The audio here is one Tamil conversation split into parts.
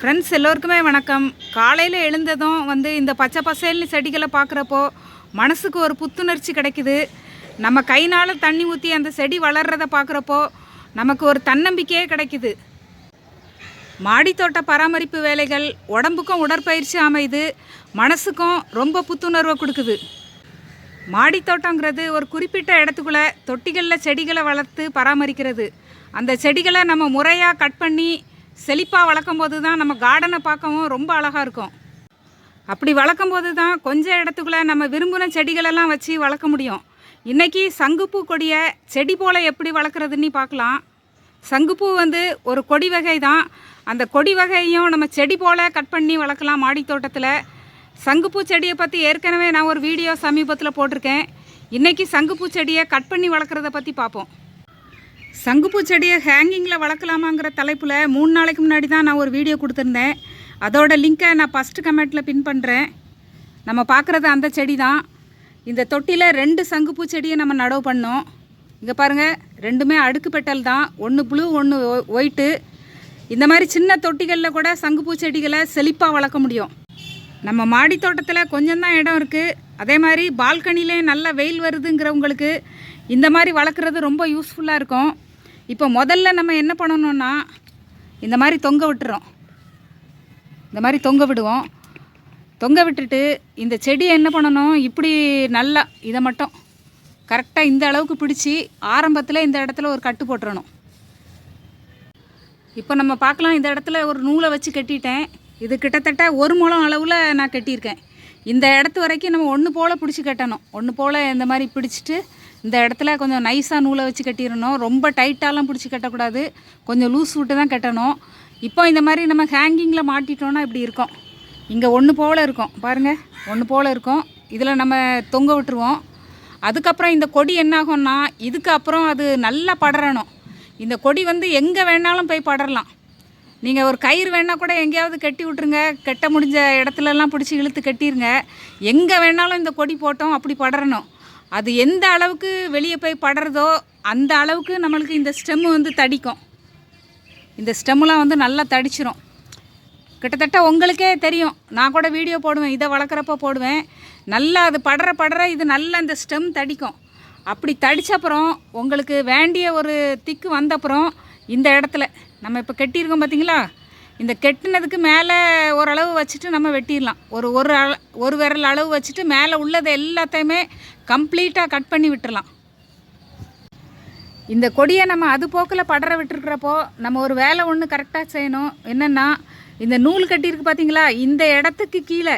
ஃப்ரெண்ட்ஸ் எல்லோருக்குமே வணக்கம். காலையில் எழுந்ததும் வந்து இந்த பச்சை பசேல்னு செடிகளை பார்க்குறப்போ மனசுக்கு ஒரு புத்துணர்ச்சி கிடைக்குது. நம்ம கைனால் தண்ணி ஊற்றி அந்த செடி வளர்கிறத பார்க்குறப்போ நமக்கு ஒரு தன்னம்பிக்கையே கிடைக்குது. மாடித்தோட்ட பராமரிப்பு வேலைகள் உடம்புக்கும் உடற்பயிற்சி அமையுது. மனசுக்கும் ரொம்ப புத்துணர்வை கொடுக்குது. மாடித்தோட்டங்கிறது ஒரு குறிப்பிட்ட இடத்துக்குள்ளே தொட்டிகளில் செடிகளை வளர்த்து பராமரிக்கிறது. அந்த செடிகளை நம்ம முறையாக கட் பண்ணி செழிப்பாக வளர்க்கும் போது தான் நம்ம கார்டனை பார்க்கவும் ரொம்ப அழகாக இருக்கும். அப்படி வளர்க்கும் போது தான் கொஞ்சம் இடத்துக்குள்ளே நம்ம விரும்பின செடிகளெல்லாம் வச்சு வளர்க்க முடியும். இன்றைக்கி சங்குப்பூ கொடியை செடி போல் எப்படி வளர்க்குறதுன்னு பார்க்கலாம். சங்குப்பூ வந்து ஒரு கொடி வகை தான். அந்த கொடி வகையும் நம்ம செடி போல் கட் பண்ணி வளர்க்கலாம் மாடித் தோட்டத்தில். சங்குப்பூ செடியை பற்றி ஏற்கனவே நான் ஒரு வீடியோ சமீபத்தில் போட்டிருக்கேன். இன்றைக்கி சங்குப்பூ செடியை கட் பண்ணி வளர்க்குறத பற்றி பார்ப்போம். சங்குப்பூ செடியை ஹேங்கிங்கில் வளர்க்கலாமாங்கிற தலைப்பில் மூணு நாளைக்கு முன்னாடி தான் நான் ஒரு வீடியோ கொடுத்துருந்தேன். அதோட லிங்க்கை நான் ஃபஸ்ட்டு கமெண்ட்டில் பின் பண்ணுறேன் நம்ம பார்க்குறது அந்த செடி தான். இந்த தொட்டியில் ரெண்டு சங்குப்பூ செடியை நம்ம நடவு பண்ணோம். இங்கே பாருங்கள் ரெண்டுமே அடுக்கு பெட்டல் தான். ஒன்று ப்ளூ ஒன்று ஒயிட்டு இந்த மாதிரி சின்ன தொட்டிகளில் கூட சங்குப்பூ செடிகளை செழிப்பாக வளர்க்க முடியும். நம்ம மாடி தோட்டத்தில் கொஞ்சம் தான் இடம் இருக்குது அதே மாதிரி பால்கனிலே நல்ல வெயில் வருதுங்கிறவங்களுக்கு இந்த மாதிரி வளர்க்குறது ரொம்ப யூஸ்ஃபுல்லாக இருக்கும். இப்போ முதல்ல நம்ம என்ன பண்ணணும்னா இந்த மாதிரி தொங்க விட்டுறோம். இந்த மாதிரி தொங்க விடுவோம். தொங்க விட்டுட்டு இந்த செடியை என்ன பண்ணணும்? இப்படி நல்லா இதை மட்டும் கரெக்டாக இந்த அளவுக்கு பிடிச்சி ஆரம்பத்தில் இந்த இடத்துல ஒரு கட்டு போட்டுறணும். இப்போ நம்ம பார்க்கலாம் இந்த இடத்துல ஒரு நூலை வச்சு கட்டிட்டேன். இது கிட்டத்தட்ட ஒரு முழம் அளவில் நான் கட்டியிருக்கேன். இந்த இடத்து வரைக்கும் நம்ம ஒன்று போல் பிடிச்சி கட்டணும். ஒன்று போல் இந்த மாதிரி பிடிச்சிட்டு இந்த இடத்துல கொஞ்சம் நைஸாக நூலை வச்சு கட்டிடணும். ரொம்ப டைட்டாலாம் பிடிச்சி கட்டக்கூடாது. கொஞ்சம் லூஸ் விட்டு தான் கட்டணும். இப்போ இந்த மாதிரி நம்ம ஹேங்கிங்கில் மாட்டிட்டோன்னா இப்படி இருக்கும். இங்கே ஒன்று போல் இருக்கும். பாருங்கள் ஒன்று போல் இருக்கும். இதில் நம்ம தொங்க விட்டுருவோம். அதுக்கப்புறம் இந்த கொடி என்னாகும்னா இதுக்கு அப்புறம் அது நல்லா படரணும். இந்த கொடி வந்து எங்கே வேணாலும் போய் படரலாம். நீங்கள் ஒரு கயிறு வேணால் கூட எங்கேயாவது கட்டி விட்ருங்க கெட்ட முடிஞ்ச இடத்துலலாம் பிடிச்சி இழுத்து கட்டிடுங்க எங்கே வேணாலும் இந்த கொடி போட்டோம் அப்படி படரணும். அது எந்த அளவுக்கு வெளியே போய் படுறதோ அந்த அளவுக்கு நம்மளுக்கு இந்த ஸ்டெம்மு வந்து தடிக்கும். இந்த ஸ்டெம்முலாம் வந்து நல்லா தடிச்சிரும். கிட்டத்தட்ட உங்களுக்கே தெரியும். நான் கூட வீடியோ போடுவேன் இதை வளர்க்குறப்ப போடுவேன். நல்லா அது படுற படுற இது நல்லா இந்த ஸ்டெம் தடிக்கும். அப்படி தடித்தப்புறம் உங்களுக்கு வேண்டிய ஒரு திக்கு வந்தப்புறம் இந்த இடத்துல. நம்ம இப்போ கெட்டியிருக்கோம் பார்த்தீங்களா இந்த கெட்டினதுக்கு மேலே ஓரளவு வச்சுட்டு நம்ம வெட்டிடலாம். ஒரு ஒரு அள ஒரு விரல் அளவு வச்சுட்டு மேலே உள்ளதை எல்லாத்தையுமே கம்ப்ளீட்டாக கட் பண்ணி விட்டுறலாம். இந்த கொடியை நம்ம அது போக்கில் படர விட்டுருக்கிறப்போ நம்ம ஒரு வேலை ஒன்று கரெக்டாக செய்யணும். என்னென்னா இந்த நூல் கட்டியிருக்கு பார்த்தீங்களா இந்த இடத்துக்கு கீழே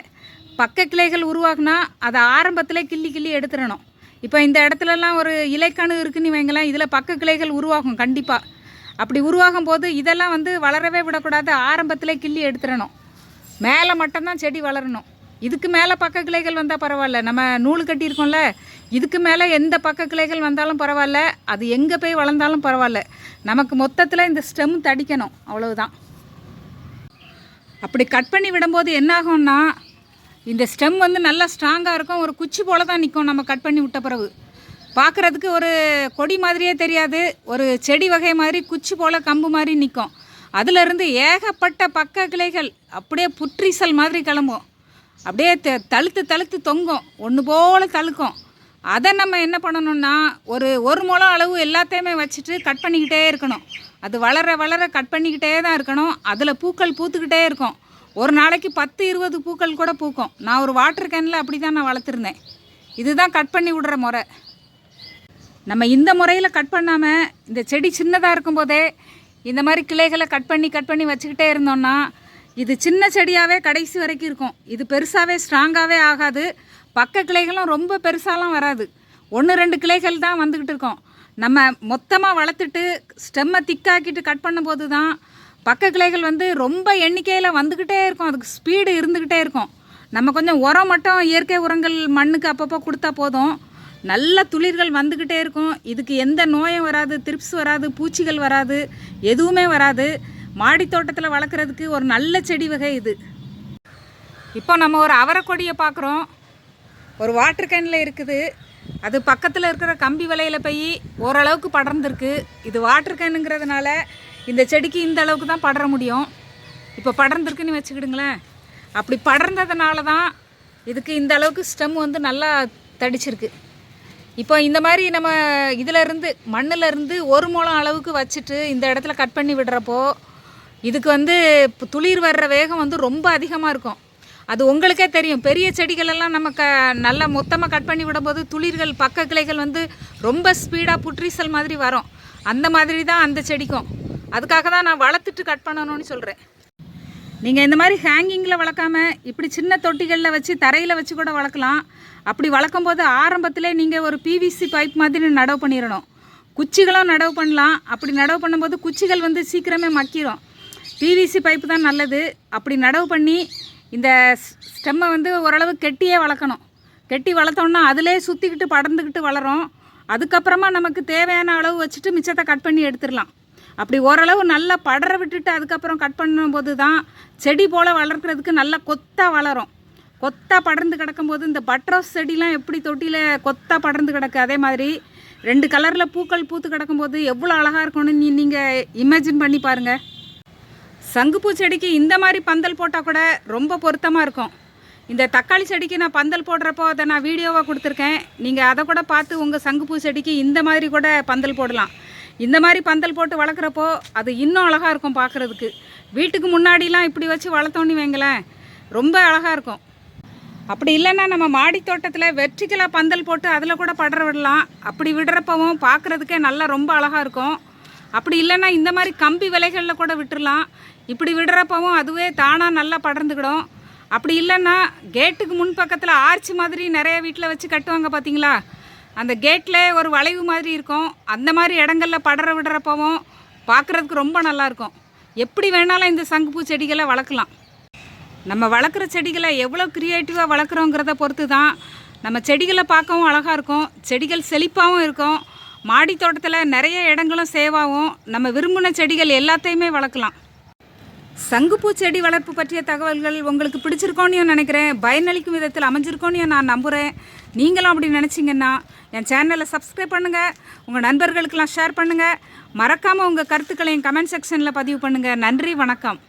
பக்க கிளைகள் உருவாகினா அதை ஆரம்பத்தில் கிள்ளி கிள்ளி எடுத்துடணும். இப்போ இந்த இடத்துலலாம் ஒரு இலைக்கணு இருக்குன்னு வைங்களேன் இதில் பக்க கிளைகள் உருவாகும் கண்டிப்பாக அப்படி உருவாகும் போது இதெல்லாம் வந்து வளரவே விடக்கூடாது. ஆரம்பத்திலே கிள்ளி எடுத்துடணும் மேலே மட்டும்தான் செடி வளரணும். இதுக்கு மேலே பக்க கிளைகள் வந்தால் பரவாயில்ல. நம்ம நூல் கட்டியிருக்கோம்ல இதுக்கு மேலே எந்த பக்க கிளைகள் வந்தாலும் பரவாயில்ல. அது எங்கே போய் வளர்ந்தாலும் பரவாயில்ல. நமக்கு மொத்தத்தில் இந்த ஸ்டெம் தடிக்கணும். அவ்வளவுதான். அப்படி கட் பண்ணி விடும்போது என்னாகும்னா இந்த ஸ்டெம் வந்து நல்லா ஸ்ட்ராங்காக இருக்கும். ஒரு குச்சி போல தான் நிற்கும் நம்ம கட் பண்ணி விட்ட பிறகு. பார்க்குறதுக்கு ஒரு கொடி மாதிரியே தெரியாது. ஒரு செடி வகை மாதிரி குச்சி போல் கம்பு மாதிரி நிற்கும் அதிலிருந்து ஏகப்பட்ட பக்க கிளைகள் அப்படியே புற்றீசல் மாதிரி கிளம்பும். அப்படியே த தழுத்து தழுத்து தொங்கும். ஒன்று போல் தழுக்கும். அதை நம்ம என்ன பண்ணணும்னா ஒரு ஒரு முழம் அளவு எல்லாத்தையுமே வச்சுட்டு கட் பண்ணிக்கிட்டே இருக்கணும். அது வளர வளர கட் பண்ணிக்கிட்டே தான் இருக்கணும். அதில் பூக்கள் பூத்துக்கிட்டே இருக்கும். ஒரு நாளைக்கு பத்து இருபது பூக்கள் கூட பூக்கும். நான் ஒரு வாட்டர் கேனில் அப்படி தான் நான் வளர்த்துருந்தேன். இதுதான் கட் பண்ணி விடுற முறை. நம்ம இந்த முறையில் கட் பண்ணாமல் இந்த செடி சின்னதாக இருக்கும்போதே இந்த மாதிரி கிளைகளை கட் பண்ணி கட் பண்ணி வச்சுக்கிட்டே இருந்தோம்னா இது சின்ன செடியாகவே கடைசி வரைக்கும் இருக்கும். இது பெருசாகவே ஸ்ட்ராங்காகவே ஆகாது. பக்க கிளைகளும் ரொம்ப பெருசாலாம் வராது. ஒன்று ரெண்டு கிளைகள் தான் வந்துக்கிட்டு இருக்கோம். நம்ம மொத்தமாக வளர்த்துட்டு ஸ்டெம்மை திக்காக்கிட்டு கட் பண்ணும்போது தான் பக்க கிளைகள் வந்து ரொம்ப எண்ணிக்கையில் வந்துக்கிட்டே இருக்கும். அதுக்கு ஸ்பீடு இருந்துக்கிட்டே இருக்கும். நம்ம கொஞ்சம் உரம் மட்டும் இயற்கை உரங்கள் மண்ணுக்கு அப்பப்போ கொடுத்தா போதும். நல்ல துளிர்கள் வந்துக்கிட்டே இருக்கும். இதுக்கு எந்த நோயும் வராது திரிப்ஸ் வராது பூச்சிகள் வராது எதுவுமே வராது. மாடி தோட்டத்தில் வளர்க்குறதுக்கு ஒரு நல்ல செடி வகை இது. இப்போ நம்ம ஒரு அவரைக்கொடியை பார்க்குறோம். ஒரு வாட்டர் கேனில் இருக்குது. அது பக்கத்தில் இருக்கிற கம்பி வலையில் போய் ஓரளவுக்கு படர்ந்துருக்கு. இது வாட்டர் கேனுங்கிறதுனால இந்த செடிக்கு இந்த அளவுக்கு தான் படர முடியும். இப்போ படர்ந்துருக்குன்னு வச்சுக்கிடுங்களேன். அப்படி படர்ந்ததுனால தான் இதுக்கு இந்த அளவுக்கு ஸ்டெம் வந்து நல்லா தடிச்சிருக்கு. இப்போ இந்த மாதிரி நம்ம இதில் இருந்து இருந்து ஒரு மூலம் அளவுக்கு வச்சுட்டு இந்த இடத்துல கட் பண்ணி விடுறப்போ இதுக்கு வந்து துளிர் வர்ற வேகம் வந்து ரொம்ப அதிகமாக இருக்கும். அது உங்களுக்கே தெரியும். பெரிய செடிகளெல்லாம் நம்ம க நல்லா மொத்தமாக கட் பண்ணி விடும்போது துளிர்கள் பக்க கிளைகள் வந்து ரொம்ப ஸ்பீடாக புற்றீசல் மாதிரி வரும். அந்த மாதிரி தான் அந்த செடிக்கும். அதுக்காக தான் நான் வளர்த்துட்டு கட் பண்ணணும்னு சொல்கிறேன் நீங்கள் இந்த மாதிரி ஹேங்கிங்கில் வளர்க்காம இப்படி சின்ன தொட்டிகளில் வச்சு தரையில் வச்சு கூட வளர்க்கலாம். அப்படி வளர்க்கும் போது ஆரம்பத்திலே நீங்கள் ஒரு பிவிசி பைப் மாதிரி நடவு பண்ணிடணும் குச்சிகளும் நடவு பண்ணலாம். அப்படி நடவு பண்ணும்போது குச்சிகள் வந்து சீக்கிரமே மக்கிரும். பிவிசி பைப்பு தான் நல்லது. அப்படி நடவு பண்ணி இந்த ஸ்டெம்மை வந்து ஓரளவு கெட்டியே வளர்க்கணும். கெட்டி வளர்த்தோன்னா அதிலே சுற்றிக்கிட்டு படர்ந்துக்கிட்டு வளரும். அதுக்கப்புறமா நமக்கு தேவையான அளவு வச்சுட்டு மிச்சத்தை கட் பண்ணி எடுத்துடலாம் அப்படி ஓரளவு நல்லா படர விட்டுட்டு அதுக்கப்புறம் கட் பண்ணும்போது தான் செடி போல் வளர்க்குறதுக்கு நல்லா கொத்தாக வளரும். கொத்தாக படர்ந்து கிடக்கும்போது இந்த பட்ரோஸ் செடிலாம் எப்படி தொட்டியில் கொத்தாக படர்ந்து கிடக்கு அதே மாதிரி ரெண்டு கலரில் பூக்கள் பூத்து கிடக்கும்போது எவ்வளோ அழகாக இருக்கும்னு நீ நீங்கள் இமேஜின் பண்ணி பாருங்கள் சங்குப்பூ செடிக்கு இந்த மாதிரி பந்தல் போட்டால் கூட ரொம்ப பொருத்தமாக இருக்கும். இந்த தக்காளி செடிக்கு நான் பந்தல் போடுறப்போ அதை நான் வீடியோவாக கொடுத்துருக்கேன். நீங்கள் அதை கூட பார்த்து உங்கள் சங்குப்பூ செடிக்கு இந்த மாதிரி கூட பந்தல் போடலாம். இந்த மாதிரி பந்தல் போட்டு வளர்க்குறப்போ அது இன்னும் அழகாக இருக்கும் பார்க்குறதுக்கு. வீட்டுக்கு முன்னாடிலாம் இப்படி வச்சு வளர்த்தோன்னு வைங்களேன் ரொம்ப அழகாக இருக்கும். அப்படி இல்லைன்னா நம்ம மாடி தோட்டத்தில் வெர்டிக்கலாக பந்தல் போட்டு அதில் கூட படர விடலாம். அப்படி விடுறப்பவும் பார்க்குறதுக்கே நல்லா ரொம்ப அழகாக இருக்கும். அப்படி இல்லைன்னா இந்த மாதிரி கம்பி விலைகளில் கூட விட்டுடலாம் இப்படி விடுறப்பவும் அதுவே தானாக நல்லா படர்ந்துக்கிடும். அப்படி இல்லைன்னா கேட்டுக்கு முன் பக்கத்தில் ஆர்ச் மாதிரி நிறைய வீட்டில் வச்சு கட்டுவாங்க பார்த்தீங்களா அந்த கேட்டில் ஒரு வளைவு மாதிரி இருக்கும். அந்த மாதிரி இடங்கள்ல படர விடுறப்பவும் பார்க்குறதுக்கு ரொம்ப நல்லாயிருக்கும் எப்படி வேணாலும் இந்த சங்குப்பூ செடிகளை வளர்க்கலாம். நம்ம வளர்க்குற செடிகளை எவ்வளோ க்ரியேட்டிவாக வளர்க்குறோங்கிறத பொறுத்து தான் நம்ம செடிகளை பார்க்கவும் அழகாக இருக்கும். செடிகள் செழிப்பாகவும் இருக்கும். மாடி தோட்டத்தில் நிறைய இடங்களும் சேவாகும் நம்ம விரும்பின செடிகள் எல்லாத்தையுமே வளர்க்கலாம். சங்குப்பூ செடி வளர்ப்பு பற்றிய தகவல்கள் உங்களுக்கு பிடிச்சிருக்கோன்னு நினைக்கிறேன். பயனளிக்கும் விதத்தில் அமைஞ்சிருக்கோன்னு நான் நம்புகிறேன் நீங்களும் அப்படி நினச்சிங்கன்னா என் சேனலை சப்ஸ்கிரைப் பண்ணுங்கள் உங்கள் நண்பர்களுக்கெல்லாம் ஷேர் பண்ணுங்கள் மறக்காமல் உங்கள் கருத்துக்களை என் கமெண்ட் செக்ஷனில் பதிவு பண்ணுங்கள் நன்றி வணக்கம்.